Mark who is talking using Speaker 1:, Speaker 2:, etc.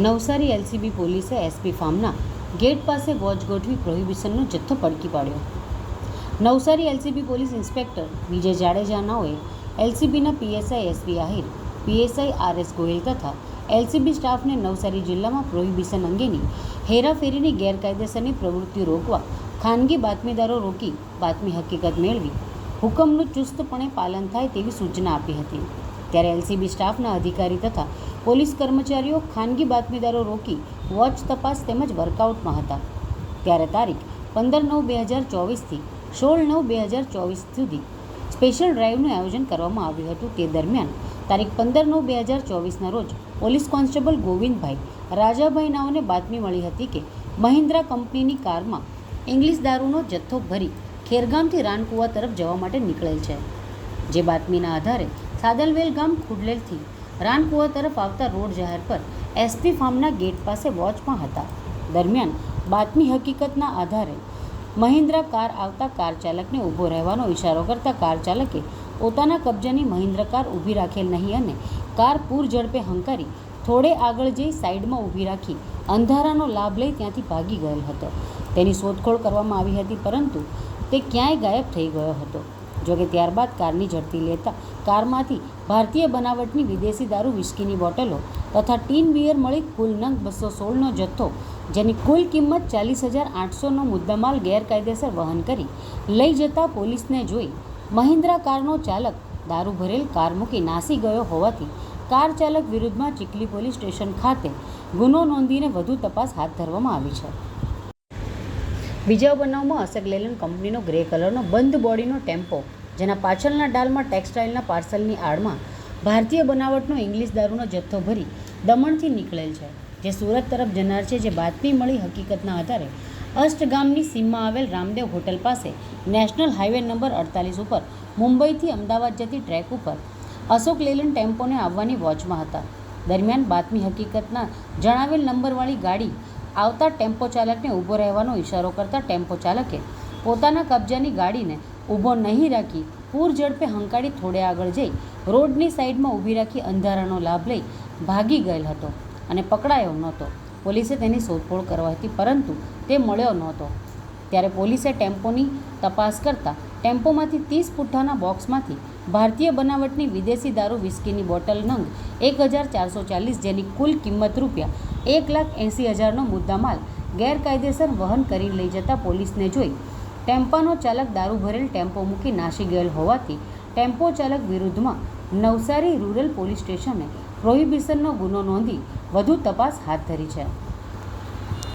Speaker 1: Navsari LCB પોલીસે SP ફાર્મના gate પાસે વોચ ગોઠવી પ્રોહિબિશનનો જથ્થો પડકી પાડ્યો. Navsari LCB police inspector Vijay જાડેજાનાઓએ એલસીબીના PSI S P Ahir, PSI R S Goyal તથા એલસીબી સ્ટાફને નવસારી જિલ્લામાં પ્રોહિબિશન અંગેની હેરાફેરીની ગેરકાયદેસરની પ્રવૃત્તિઓ રોકવા ખાનગી બાતમીદારો રોકી બાતમી હકીકત મેળવી હુકમનું ચુસ્તપણે પાલન થાય તેવી સૂચના આપી હતી. ત્યારે એલસીબી સ્ટાફના અધિકારી તથા પોલીસ કર્મચારીઓ ખાનગી બાતમીદારો રોકી વોચ તપાસ તેમજ વર્કઆઉટમાં હતા. ત્યારે તારીખ પંદર નવ બે હજાર ચોવીસથી સોળ નવ બે હજાર ચોવીસ સુધી સ્પેશિયલ ડ્રાઈવનું આયોજન કરવામાં આવ્યું હતું. તે દરમિયાન તારીખ પંદર નવ બે હજાર ચોવીસના રોજ પોલીસ કોન્સ્ટેબલ ગોવિંદભાઈ રાજાભાઈ નાઓને બાતમી મળી હતી કે મહિન્દ્રા કંપનીની કારમાં ઇંગ્લિશ દારૂનો જથ્થો ભરી ખેરગામથી રાનકુવા તરફ જવા માટે નીકળેલ છે. જે બાતમીના આધારે સાદલવેલ ગામ ખુડલેલથી રાનકુવા તરફ આવતા રોડ જાહેર પર એસપી ફાર્મના ગેટ પાસે વોચમાં હતા. દરમિયાન બાતમી હકીકતના આધારે મહિન્દ્રા કાર આવતા કાર ચાલકને ઊભો રહેવાનો ઇશારો કરતા કાર ચાલકે પોતાના કબજાની મહિન્દ્રા કાર ઊભી રાખેલ નહીં અને કાર પૂર ઝડપે હંકારી થોડે આગળ જઈ સાઈડમાં ઊભી રાખી અંધારાનો લાભ લઈ ત્યાંથી ભાગી ગયેલ હતો. તેની શોધખોળ કરવામાં આવી હતી, પરંતુ તે ક્યાંય ગાયબ થઈ ગયો હતો. જોકે ત્યારબાદ કારની ઝડપી લેતા કારમાંથી ભારતીય બનાવટની વિદેશી દારૂ, વિસ્કીની બોટલો તથા ટીન બિયર મળી કુલ નંગ બસો સોળનો જથ્થો, જેની કુલ કિંમત ચાલીસ હજાર આઠસોનો મુદ્દામાલ ગેરકાયદેસર વહન કરી લઈ જતા પોલીસને જોઈ મહિન્દ્રા કારનો ચાલક દારૂ ભરેલ કાર મૂકી નાસી ગયો હોવાથી કાર ચાલક વિરુદ્ધમાં ચીખલી પોલીસ સ્ટેશન ખાતે ગુનો નોંધીને વધુ તપાસ હાથ ધરવામાં આવી છે. બીજા બનાવમાં અશોક લેલન કંપનીનો ગ્રે કલરનો બંધ બોડીનો ટેમ્પો, જેના પાછળના ડાલમાં ટેક્સટાઇલના પાર્સલની આડમાં ભારતીય બનાવટનો ઇંગ્લિશ દારૂનો જથ્થો ભરી દમણથી નીકળેલ છે, જે સુરત તરફ જનાર છે, જે બાતમી મળી હકીકતના આધારે અષ્ટગામની સીમમાં આવેલ રામદેવ હોટલ પાસે નેશનલ હાઈવે નંબર અડતાલીસ ઉપર મુંબઈથી અમદાવાદ જતી ટ્રેક ઉપર અશોક લેલન ટેમ્પોને આવવાની વોચમાં હતા. દરમિયાન બાતમી હકીકતના જણાવેલ નંબરવાળી ગાડી આવતા ટેમ્પો ચાલકને ઊભો રહેવાનો ઇશારો કરતા ટેમ્પો ચાલકે પોતાના કબજાની ગાડીને ઊભો નહીં રાખી પૂર ઝડપે હંકાળી થોડે આગળ જઈ રોડની સાઈડમાં ઊભી રાખી અંધારાનો લાભ લઈ ભાગી ગયેલ હતો અને પકડાયો નહોતો. પોલીસે તેની શોધખોળ કરવા હતી, પરંતુ તે મળ્યો નહોતો. ત્યારે પોલીસે ટેમ્પોની તપાસ કરતાં ટેમ્પોમાંથી ત્રીસ પુઠ્ઠાના બોક્સમાંથી ભારતીય બનાવટની વિદેશી દારૂ વિસ્કીની બોટલ નંગ એક હજાર ચારસો ચાલીસ જેની કુલ કિંમત રૂપિયા એક લાખ એંસી હજારનો મુદ્દામાલ ગેરકાયદેસર વહન કરી લઈ જતા પોલીસને જોઈ. ટેમ્પાનો ચાલક દારૂ ભરેલ ટેમ્પો મૂકી નાસી ગયેલ હોવાથી ટેમ્પો ચાલક વિરુદ્ધમાં નવસારી રૂરલ પોલીસ સ્ટેશને પ્રોહિબિશનનો ગુનો નોંધી વધુ તપાસ હાથ ધરી છે.